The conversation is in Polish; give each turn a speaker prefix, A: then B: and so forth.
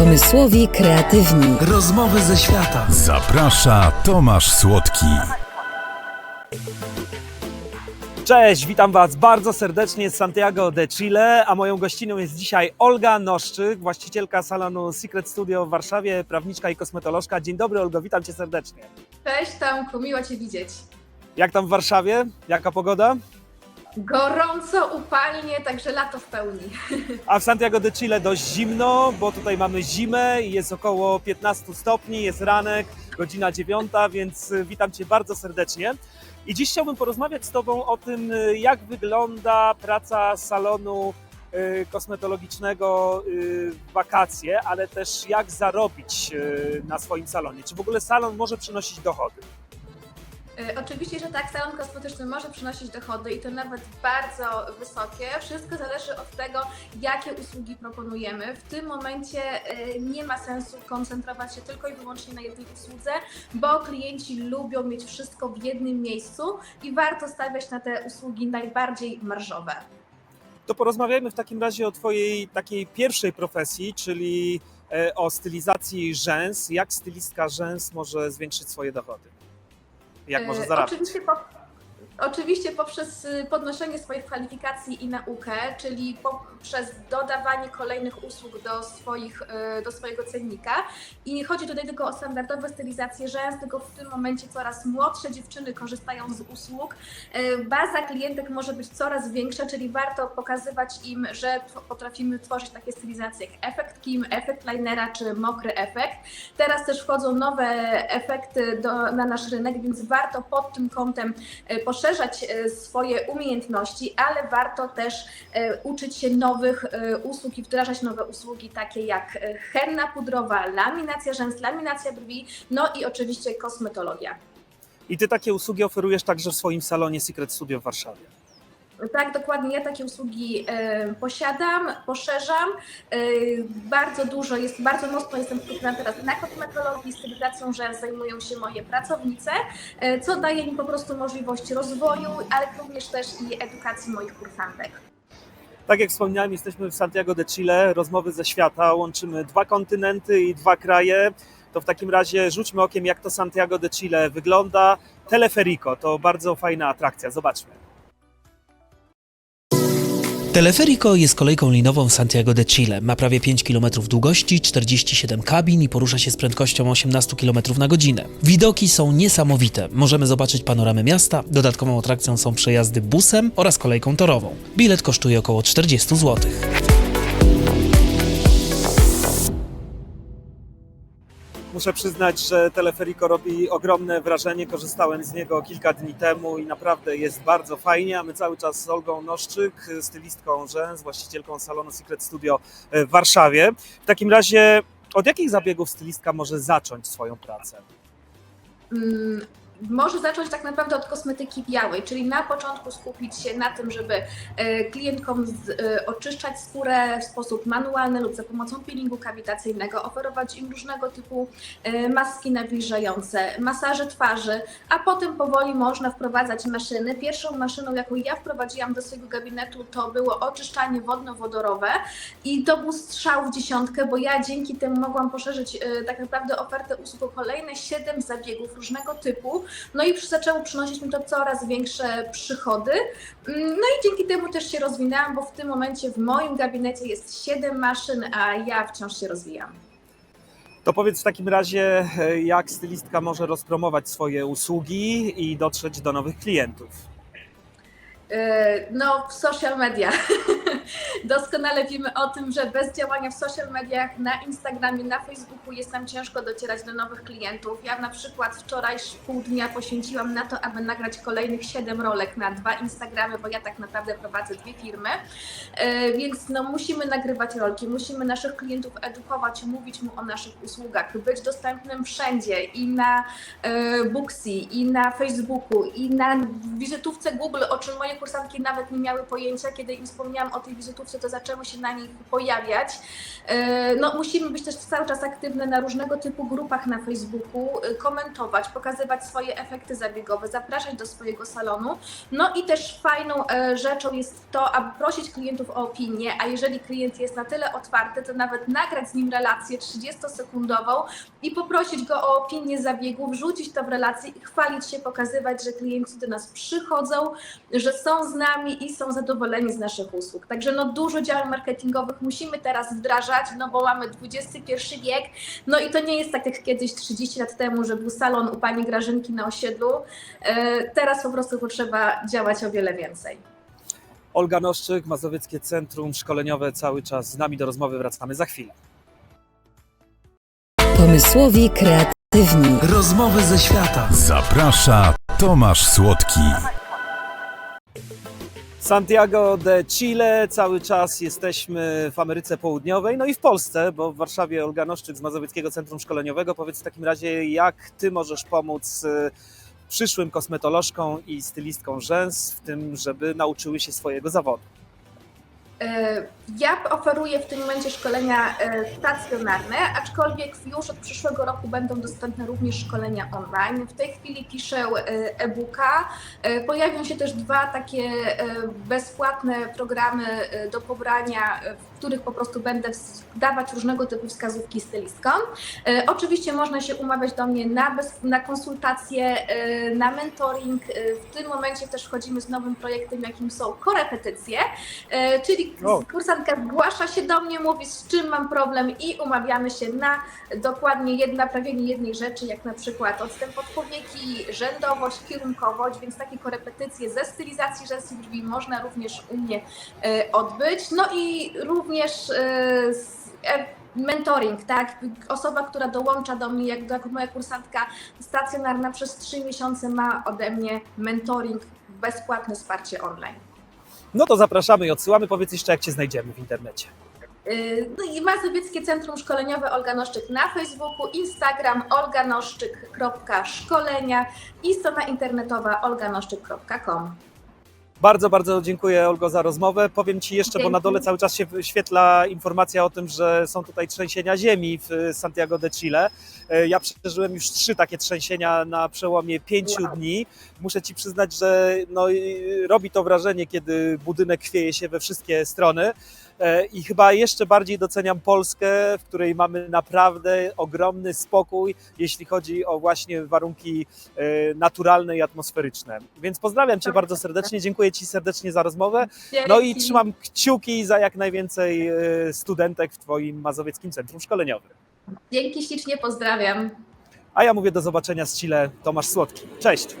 A: Pomysłowi kreatywni.
B: Rozmowy ze świata.
C: Zaprasza Tomasz Słodki.
D: Cześć, witam Was bardzo serdecznie z Santiago de Chile, a moją gościnią jest dzisiaj Olga Noszczyk, właścicielka salonu Secret Studio w Warszawie, prawniczka i kosmetolożka. Dzień dobry Olgo, witam Cię serdecznie.
E: Cześć Tomku, miło Cię widzieć.
D: Jak tam w Warszawie? Jaka pogoda?
E: Gorąco, upalnie, także lato w pełni.
D: A w Santiago de Chile dość zimno, bo tutaj mamy zimę i jest około 15 stopni, jest ranek, godzina 9, więc y, witam Cię bardzo serdecznie. I dziś chciałbym porozmawiać z Tobą o tym, y, jak wygląda praca salonu y, kosmetologicznego wakacje, ale też jak zarobić na swoim salonie. Czy w ogóle salon może przynosić dochody?
E: E, Oczywiście, że tak, salon kosmetyczny może przynosić dochody i to nawet bardzo wysokie. Wszystko zależy od tego, jakie usługi proponujemy. W tym momencie e, nie ma sensu koncentrować się tylko i wyłącznie na jednej usłudze, bo klienci lubią mieć wszystko w jednym miejscu i warto stawiać na te usługi najbardziej marżowe.
D: To porozmawiajmy w takim razie o Twojej takiej pierwszej profesji, czyli e, o stylizacji rzęs. Jak stylistka rzęs może zwiększyć swoje dochody? Jak może
E: E,
D: zarabiać?
E: Oczywiście, oczywiście poprzez y, podnoszenie swoich kwalifikacji i naukę, czyli poprzez dodawanie kolejnych usług do, swoich, y, do swojego cennika. I nie chodzi tutaj tylko o standardowe stylizacje rzęs, tylko w tym momencie coraz młodsze dziewczyny korzystają z usług. E, Baza klientek może być coraz większa, czyli warto pokazywać im, że potrafimy tworzyć takie stylizacje jak efekt Kim, efekt linera czy mokry efekt. Teraz też wchodzą nowe efekty do, na nasz rynek, więc warto pod tym kątem e, poszerzać e, swoje umiejętności, ale warto też e, uczyć się nowych e, usług i wdrażać nowe usługi, takie jak henna pudrowa, laminacja rzęs, laminacja brwi, no i oczywiście kosmetologia.
D: I Ty takie usługi oferujesz także w swoim salonie Secret Studio w Warszawie.
E: Tak, dokładnie. Ja takie usługi posiadam, poszerzam. Bardzo dużo jest, bardzo mocno jestem skupiona teraz na kosmetologii, stylizacją rzęs zajmują się moje pracownice, co daje mi po prostu możliwość rozwoju, ale również też i edukacji moich kursantek.
D: Tak jak wspomniałem, jesteśmy w Santiago de Chile, rozmowy ze świata, łączymy dwa kontynenty i dwa kraje. To w takim razie rzućmy okiem, jak to Santiago de Chile wygląda. Teleferico to bardzo fajna atrakcja, zobaczmy.
F: Teleferico jest kolejką linową Santiago de Chile. Ma prawie 5 km długości, 47 kabin i porusza się z prędkością 18 km na godzinę. Widoki są niesamowite. Możemy zobaczyć panoramę miasta. Dodatkową atrakcją są przejazdy busem oraz kolejką torową. Bilet kosztuje około 40 zł.
D: Muszę przyznać, że Teleferico robi ogromne wrażenie. Korzystałem z niego kilka dni temu i naprawdę jest bardzo fajnie. A my cały czas z Olgą Noszczyk, stylistką rzęs, właścicielką salonu Secret Studio w Warszawie. W takim razie, od jakich zabiegów stylistka może zacząć swoją pracę?
E: Może zacząć tak naprawdę od kosmetyki białej, czyli na początku skupić się na tym, żeby e, klientkom e, oczyszczać skórę w sposób manualny lub za pomocą peelingu kawitacyjnego, oferować im różnego typu e, maski nawilżające, masaże twarzy, a potem powoli można wprowadzać maszyny. Pierwszą maszyną, jaką ja wprowadziłam do swojego gabinetu, to było oczyszczanie wodno-wodorowe i to był strzał w dziesiątkę, bo ja dzięki temu mogłam poszerzyć tak naprawdę ofertę usług o kolejne 7 zabiegów różnego typu, no i zaczęło przynosić mi to coraz większe przychody. Mm, No i dzięki temu też się rozwinęłam, bo w tym momencie w moim gabinecie jest 7 maszyn, a ja wciąż się rozwijam.
D: To powiedz w takim razie, e, jak stylistka może rozpromować swoje usługi i dotrzeć do nowych klientów.
E: Yy, No, w social media. Doskonale wiemy o tym, że bez działania w social mediach, na Instagramie, na Facebooku jest nam ciężko docierać do nowych klientów. Ja na przykład wczoraj pół dnia poświęciłam na to, aby nagrać kolejnych 7 rolek na dwa Instagramy, bo ja tak naprawdę prowadzę dwie firmy. Yy, Więc no, musimy nagrywać rolki, musimy naszych klientów edukować, mówić mu o naszych usługach, być dostępnym wszędzie i na e, Booksy, i na Facebooku, i na wizytówce Google, o czym moje kursantki nawet nie miały pojęcia, kiedy im wspomniałam o tej wizytówce to zaczęły się na nich pojawiać. E, No, musimy być też cały czas aktywne na różnego typu grupach na Facebooku, e, komentować, pokazywać swoje efekty zabiegowe, zapraszać do swojego salonu. No i też fajną e, rzeczą jest to, aby prosić klientów o opinię, a jeżeli klient jest na tyle otwarty, to nawet nagrać z nim relację 30-sekundową i poprosić go o opinię zabiegu, wrzucić to w relację i chwalić się, pokazywać, że klienci do nas przychodzą, że są z nami i są zadowoleni z naszych usług. Także no dużo działań marketingowych musimy teraz wdrażać, no bo mamy XXI wiek, no i to nie jest tak jak kiedyś 30 lat temu, że był salon u pani Grażynki na osiedlu. E, Teraz po prostu potrzeba działać o wiele więcej.
D: Olga Noszczyk, Mazowieckie Centrum Szkoleniowe cały czas z nami do rozmowy wracamy za chwilę.
A: Pomysłowi kreatywni.
F: Rozmowy ze świata.
C: Zaprasza Tomasz Słodki.
D: Santiago de Chile, cały czas jesteśmy w Ameryce Południowej, no i w Polsce, bo w Warszawie Olga Noszczyk z Mazowieckiego Centrum Szkoleniowego. Powiedz w takim razie, jak Ty możesz pomóc y, przyszłym kosmetolożkom i stylistkom rzęs w tym, żeby nauczyły się swojego zawodu?
E: E, Ja oferuję w tym momencie szkolenia e, stacjonarne, aczkolwiek już od przyszłego roku będą dostępne również szkolenia online. W tej chwili piszę e, e-booka. Pojawią się też dwa takie bezpłatne programy do pobrania, w których po prostu będę dawać różnego typu wskazówki stylistkom. E, Oczywiście można się umawiać do mnie na, bez, na konsultacje, e, na mentoring. E, W tym momencie też wchodzimy z nowym projektem, jakim są korepetycje, czyli
D: O.
E: kursantka zgłasza się do mnie, mówi z czym mam problem i umawiamy się na dokładnie jed, naprawienie jednej rzeczy, jak na przykład odstęp od powieki, rzędowość, kierunkowość, więc takie korepetycje ze stylizacji rzęs i brwi można również u mnie odbyć. No i również e, z, e, mentoring, tak? Osoba, która dołącza do mnie jak, jako moja kursantka stacjonarna przez trzy miesiące ma ode mnie mentoring, bezpłatne wsparcie online.
D: No to zapraszamy i odsyłamy. Powiedz jeszcze, jak Cię znajdziemy w internecie.
E: Yy, No i Mazowieckie Centrum Szkoleniowe Olga Noszczyk na Facebooku, Instagram olganoszczyk.szkolenia i strona internetowa olganoszczyk.com.
D: Bardzo, bardzo dziękuję Olgo za rozmowę. Powiem Ci jeszcze, bo
E: Dzięki.
D: na dole cały czas się wyświetla informacja o tym, że są tutaj trzęsienia ziemi w Santiago de Chile. E, Ja przeżyłem już trzy takie trzęsienia na przełomie pięciu
E: Wow.
D: dni. Muszę Ci przyznać, że no, robi to wrażenie, kiedy budynek chwieje się we wszystkie strony. E, I chyba jeszcze bardziej doceniam Polskę, w której mamy naprawdę ogromny spokój, jeśli chodzi o właśnie warunki e, naturalne i atmosferyczne. Więc pozdrawiam Cię bardzo serdecznie, dziękuję Ci serdecznie za rozmowę. No i trzymam kciuki za jak najwięcej e, studentek w Twoim Mazowieckim Centrum Szkoleniowym.
E: Dzięki ślicznie, pozdrawiam.
D: A ja mówię do zobaczenia z Chile, Tomasz Słodki. Cześć!